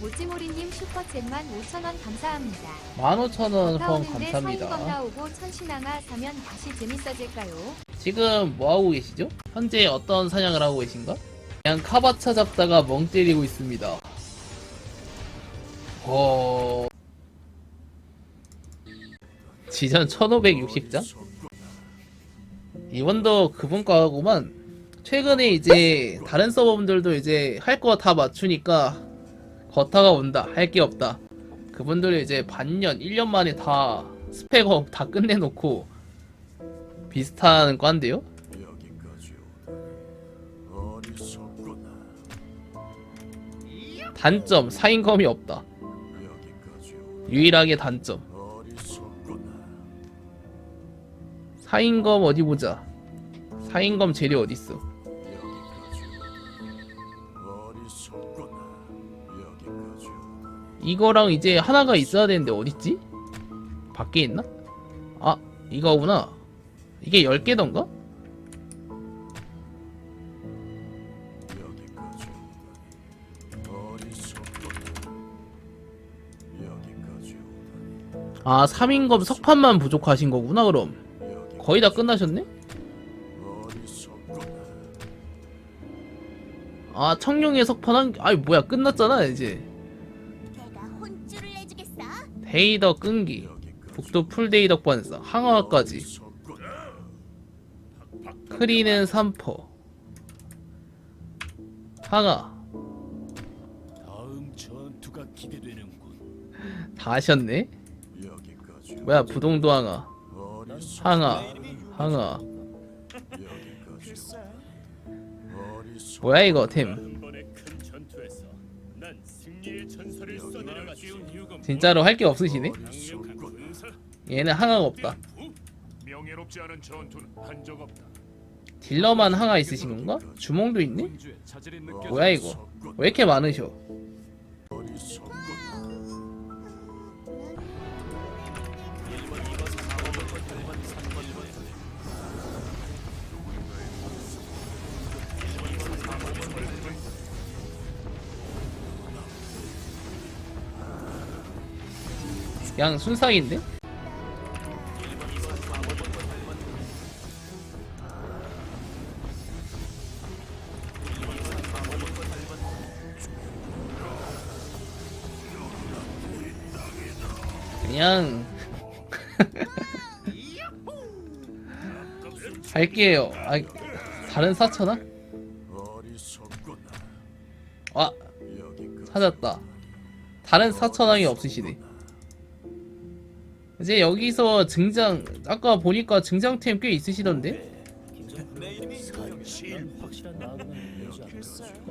모찌모리님 슈퍼챗만 5,000원 감사합니다. 15,000원 후원 감사합니다. 나오고 천신앙아 사면 다시 재밌어질까요? 지금 뭐 하고 계시죠? 현재 어떤 사냥을 하고 계신가? 그냥 카바차 잡다가 멍 때리고 있습니다. 어... 지전 1560장? 이번도 그분 거하고만 최근에 이제 다른 서버분들도 이제 할 거 다 맞추니까 거타가 온다. 할 게 없다. 그분들이 이제 반년 1년 만에 다 스펙업 다 끝내놓고 비슷한 어리석구나 단점 사인검이 없다. 유일하게 단점. 사인검 어디 보자. 사인검 재료 어딨어 이거랑 이제 하나가 있어야 되는데 어딨지? 밖에 있나? 아 이거구나 이게 10개던가? 여기까지 오다니 어리석구나 여기까지 오다니 아 3인검 석판만 부족하신 거구나 그럼 거의 다 끝나셨네? 아 청룡의 석판 한 아이 뭐야 끝났잖아 이제 데이더 끈기 북도 풀데이 덕 반사 항아까지. 어리석구나 크리는 3퍼 항아. 다 하셨네? 뭐야 부동도 항아. 항아 항아. 뭐야 이거 템 진짜로 할 게 없으시네? 얘는 항아가 없다 명예롭지 않은 전투는 한적 없다. 딜러만 항아 있으신 건가? 주몽도 있네? 뭐야 이거 왜 이렇게 많으셔 그냥 순삭인데? 그냥 갈게요. 아, 다른 사천아? 아, 찾았다. 다른 사천왕이 없으시네. 이제 여기서 증장 아까 보니까 증장템 꽤 있으시던데?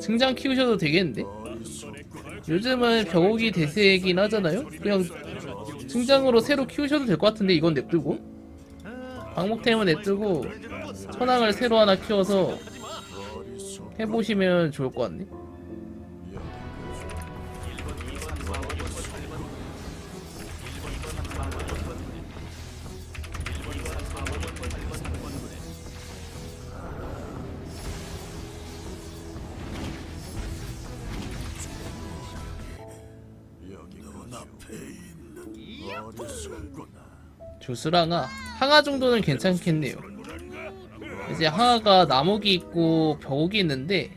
증장 키우셔도 되겠는데? 요즘은 병옥이 대세이긴 하잖아요? 그냥 증장으로 새로 키우셔도 될 것 같은데 이건 냅두고? 방목템은 냅두고 천왕을 새로 하나 키워서 해보시면 좋을 것 같네 조수랑아 항아 정도는 괜찮겠네요. 이제 항아가 나무기 있고 벽옥이 있는데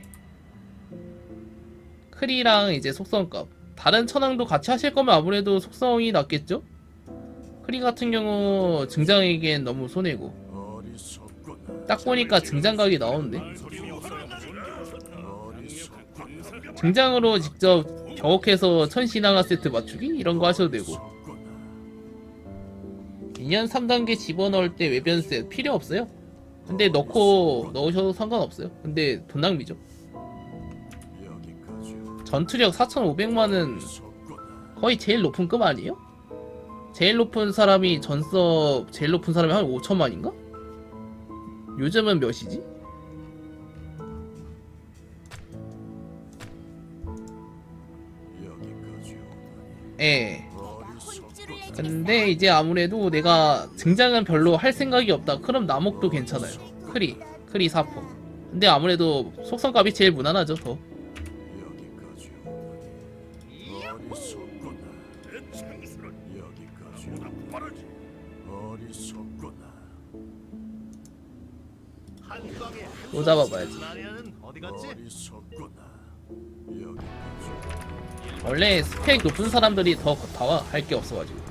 크리랑 이제 속성값. 다른 천왕도 같이 하실 거면 아무래도 속성이 낫겠죠? 크리 같은 경우 증장에겐 너무 손해고. 딱 보니까 증장각이 나오는데? 증장으로 직접 벽옥해서 천신항아 세트 맞추기? 이런 거 하셔도 되고 2년 3단계 집어넣을 때 외변세 필요 없어요. 근데 넣고 넣으셔도 상관없어요. 근데 돈 낭비죠. 전투력 4,500만은 어리석구나 거의 제일 높은 급 아니에요? 제일 높은 사람이 전섭 제일 높은 사람이 한 5천만인가? 요즘은 몇이지? 예. 근데 이제 아무래도 내가 등장은 별로 할 생각이 없다. 그럼 나목도 괜찮아요. 크리 크리 사포. 근데 아무래도 속성값이 제일 무난하죠 더. 오잡아봐야지. 원래 스펙 높은 사람들이 더 다와 할 게 없어가지고.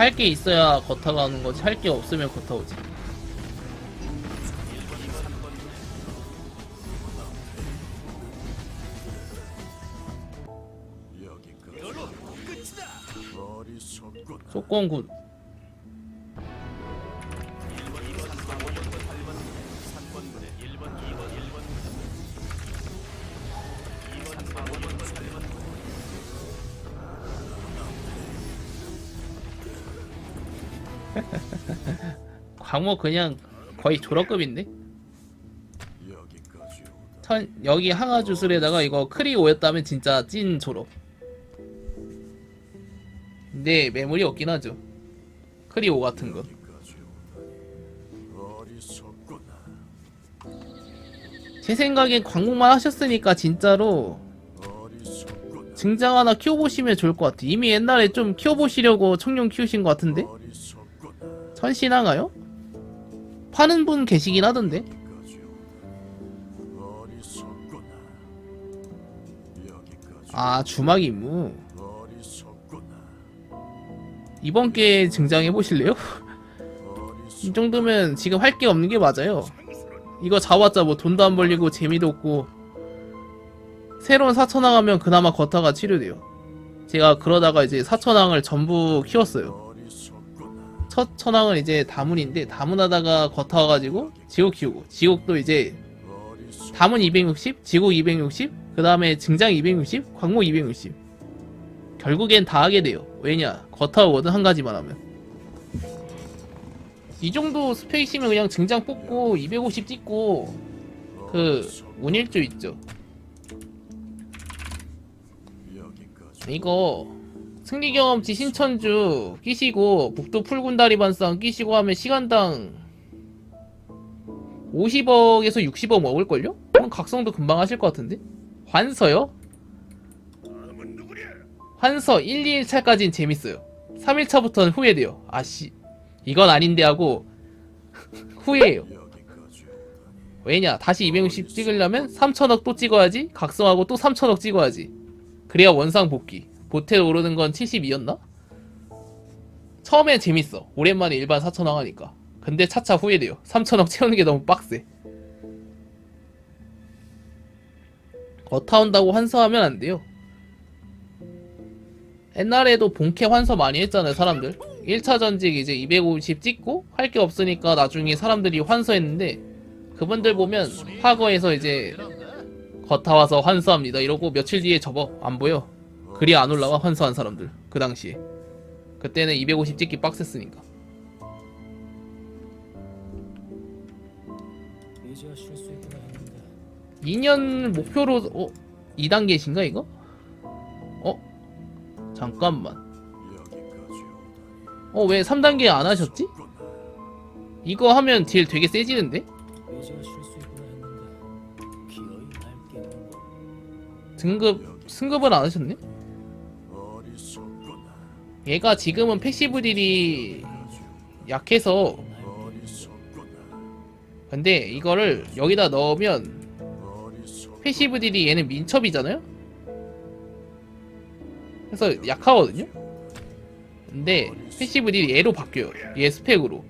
할 게 있어야 겉타가 오는 거지. 할 게 없으면 겉타 오지. 속공군 광호 그냥 거의 졸업급인데? 천, 여기 항아 주술에다가 이거 크리 오였다면 진짜 찐 졸업. 근데 매물이 없긴 하죠. 크리 오 같은 거. 제 생각엔 광고만 하셨으니까 진짜로. 증장 하나 키워보시면 좋을 것 같아. 이미 옛날에 좀 키워보시려고 청룡 키우신 것 같은데? 천신항아요? 파는 분 계시긴 하던데? 아, 주막 임무. 이번 기회에 증장해보실래요? 이 정도면 지금 할 게 없는 게 맞아요. 이거 잡았자 뭐 돈도 안 벌리고 재미도 없고 새로운 사천왕 하면 그나마 겉타가 치료돼요. 제가 그러다가 이제 사천왕을 전부 키웠어요. 첫 천왕은 이제 다문인데 다문하다가 겉타 와가지고 지옥 키우고 지옥도 이제. 다문 260, 지옥 260, 그 다음에 증장 260, 광목 260. 결국엔 다 하게 돼요. 왜냐? 겉타오거든 한 가지만 하면. 이 정도 스펙이시면 그냥 증장 뽑고 250 찍고 그 운일조 있죠. 이거 승리 경험치 신천주 끼시고 북도 풀군다리 반상 끼시고 하면 시간당 50억에서 60억 먹을걸요? 그럼 각성도 금방 하실 것 같은데? 환서요? 환서 1, 2일차까진 재밌어요 3일차부터는 후회돼요 아씨 이건 아닌데 하고 후회해요. 왜냐 다시 260 찍으려면 3천억 또 찍어야지 각성하고 또 3천억 찍어야지 그래야 원상 복귀 보태 오르는 건 72였나? 처음엔 재밌어. 오랜만에 일반 4천억 하니까. 근데 차차 후회돼요. 3천억 채우는 게 너무 빡세. 겉타온다고 환서하면 안 돼요. 옛날에도 본캐 환서 많이 했잖아요 사람들. 1차 전직 이제 250 찍고 할 게 없으니까 나중에 사람들이 환서했는데 그분들 보면 과거에서 이제 겉타 와서 환서합니다. 이러고 며칠 뒤에 접어. 안 보여 글이 안 올라와 환서한 사람들 그 당시에 그때는 250 찍기 빡셌으니까 이제야 쉴 수 있구나 했는데 2년 목표로 어 2단계신가 이거? 어? 잠깐만 여기까지 오다니. 어 왜 3단계 안 하셨지? 이거 하면 딜 되게 세지는데? 이제야 쉴 수 있구나 했는데 기어이 날뛰는 거 등급 승급을 안 하셨네? 얘가 지금은 패시브 딜이 약해서. 근데 이거를 여기다 넣으면. 패시브 딜이 얘는 민첩이잖아요? 그래서 약하거든요? 근데 패시브 딜이 얘로 바뀌어요 얘 스펙으로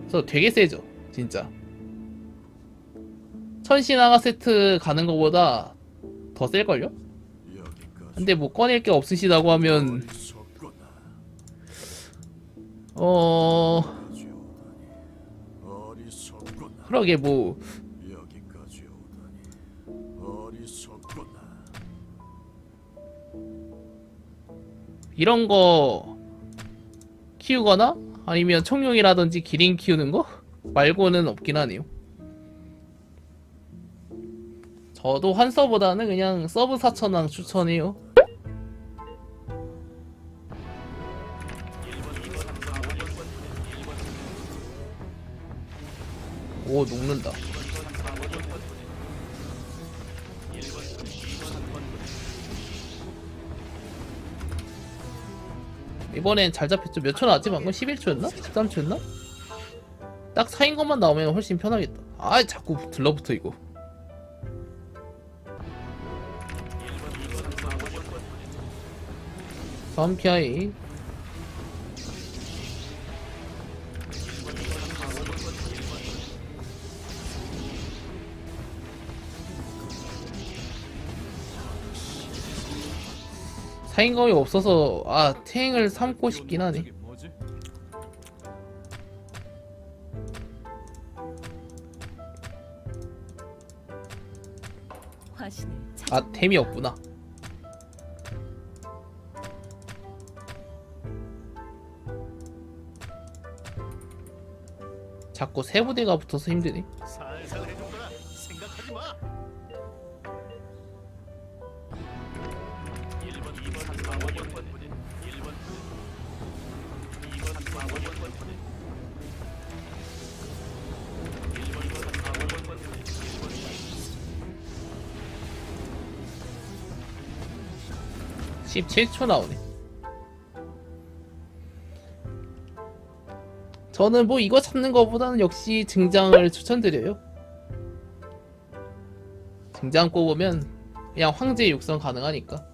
그래서 되게 세죠 진짜 천신하가 세트 가는 것보다 더 셀걸요? 근데 뭐 꺼낼 게 없으시다고 하면 어... 그러게 뭐. 이런 거 키우거나 아니면 청룡이라든지 기린 키우는 거 말고는 없긴 하네요. 저도 환서보다는 그냥 서브 4천왕 추천해요. 오 녹는다. 이번엔 잘 잡혔죠 몇 초 나왔지 방금 11초였나? 13초였나? 딱 4인 것만 나오면 훨씬 편하겠다 아 자꾸 들러붙어 이거 다음 피 사인검이 없어서 아 탱을 삼고 싶긴 하네. 아 템이 없구나. 자꾸 세 부대가 붙어서 힘드네 17초 나오네. 저는 뭐 이거 찾는 것보다는 역시 증장을 추천드려요. 증장 꼽으면 그냥 황제 육성 가능하니까.